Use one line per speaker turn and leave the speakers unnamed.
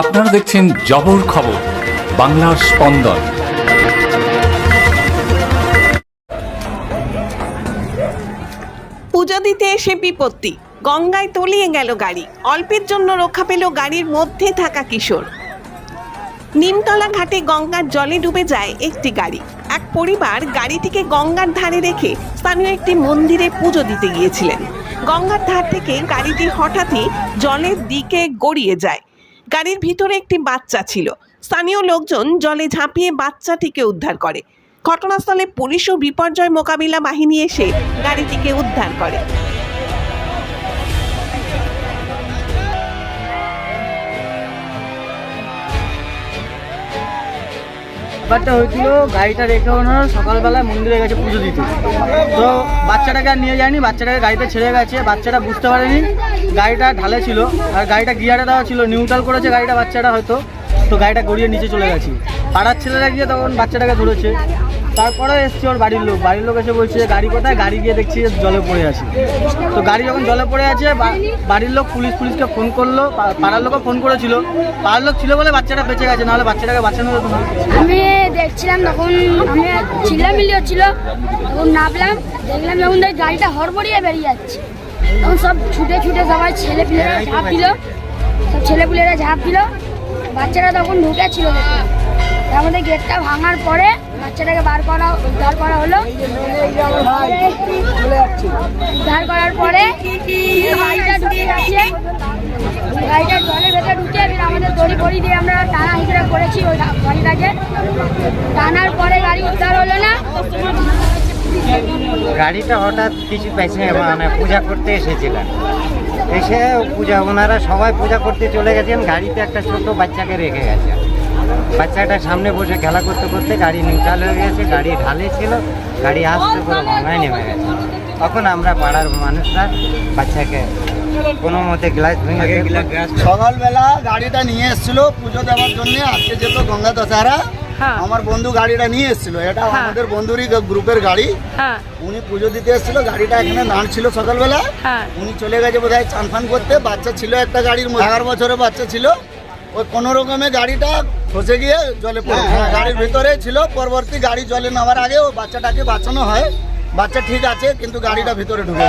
আপনারা দেখছেন জবর খবর, বাংলার স্পন্দন।
পুজো দিতে এসে বিপত্তি, গঙ্গায় তলিয়ে গেল গাড়ি, অল্পের জন্য রক্ষা পেল গাড়ির মধ্যে থাকা কিশোর। নিমতলা ঘাটে গঙ্গার জলে ডুবে যায় একটি গাড়ি। এক পরিবার গাড়িটিকে গঙ্গার ধারে রেখে স্থানীয় একটি মন্দিরে পুজো দিতে গিয়েছিলেন। গঙ্গার ধার থেকে গাড়িটি হঠাৎই জলের দিকে গড়িয়ে যায়। গাড়ির ভিতরে একটি বাচ্চা ছিল। স্থানীয় লোকজন জলে ঝাঁপিয়ে বাচ্চাটিকে উদ্ধার করে। ঘটনাস্থলে পুলিশ ও বিপর্যয় মোকাবিলা বাহিনী এসে গাড়িটিকে উদ্ধার করে।
ব্যাপারটা হয়েছিল, গাড়িটা রেখে ওনারা সকালবেলায় মন্দিরে গেছে পুজো দিতে। তো বাচ্চাটাকে আর নিয়ে যায়নি, বাচ্চাটাকে গাড়িতে ছেড়ে গেছে, বাচ্চাটা বুঝতে পারেনি। গাড়িটা ঢালে ছিল, আর গাড়িটা গিয়ারে দেওয়া ছিল নিউট্রাল করেছে গাড়িটা বাচ্চাটা হয়তো। তো গাড়িটা গড়িয়ে নিচে চলে গেছে। পাড়ার ছেলেরা গিয়ে তখন বাচ্চাটাকে ধরেছে। তারপরে এসছে ওর বাড়ির লোক। বাড়ির লোক এসে বলছে, গাড়ি কোথায়? গাড়ি গিয়ে দেখছি জলে পড়ে আছে। তো গাড়ি যখন জলে পড়ে আছে বাড়ির লোক পুলিশ, পুলিশকে ফোন করল। পাড়ার লোকও ফোন করেছিল। পাড়ার লোক ছিল বলে বাচ্চাটা বেঁচে গেছে, নাহলে বাচ্চাটাকে বাঁচানো না
আমি দেখছিলাম তখন, আমি চিল্লামিল্লি হচ্ছিল তখন নামলাম, দেখলাম যখন গাড়িটা হড়বড়িয়ে বেরিয়ে যাচ্ছে। তখন সব ছুটে ছুটে সবাই ছেলে পিলেরা ঝাঁপ দিল। সব ছেলে পিলেরা ঝাঁপ দিল। বাচ্চারা তখন ঢুকেছিল মধ্যে গেটটা ভাঙার পরে বাচ্চাটাকে বার করা, উদ্ধার করা হলো। উদ্ধার করার পরে গাড়িটা জলের ভেতরে ঢুকে আমাদের দড়ি ফড়ি দিয়ে আমরা টানা হিসেবে করেছি ওই গাড়িটাকে টানার পরে গাড়ি উদ্ধার হলো না।
গাড়িটা হঠাৎ কিছু পেছে মানে পূজা করতে এসেছিলেন। এসে পূজা, ওনারা সবাই পূজা করতে চলে গেছেন, গাড়িতে একটা ছোট বাচ্চাকে রেখে গেছে বাচ্চাটা সামনে বসে খেলা করতে করতে গাড়ি নিউট্রাল হয়ে গেছে গাড়ি ঢালে ছিল গাড়ি আস্তে করে গঙ্গায় নেমে গেছে। তখন আমরা পাড়ার মানুষরা বাচ্চাকে কোনো মতে গ্লাস ভেঙে
সকালবেলা গাড়িটা নিয়ে এসেছিল পুজো দেওয়ার জন্য আজকে যেত গঙ্গা দশহারা আমার বন্ধু গাড়িটা নিয়ে এসেছিল এটা আমাদের বন্ধুরই গ্রুপের গাড়ি। উনি পুজো দিতে এসেছিল গাড়িটা এখানে দাঁড় ছিল সকালবেলা উনি চলে গেছে বোধহয় চান ফান করতে বাচ্চা ছিল একটা গাড়ির এগারো বছরের বাচ্চা ছিল। ওই কোনো রকমে গাড়িটা ফসে গিয়ে জলে পড়ে গাড়ির ভিতরে ছিল পরবর্তী গাড়ি জলে নামার আগে ও বাচ্চাটাকে বাঁচানো হয়। বাচ্চা ঠিক আছে কিন্তু গাড়িটা ভিতরে ঢুকে।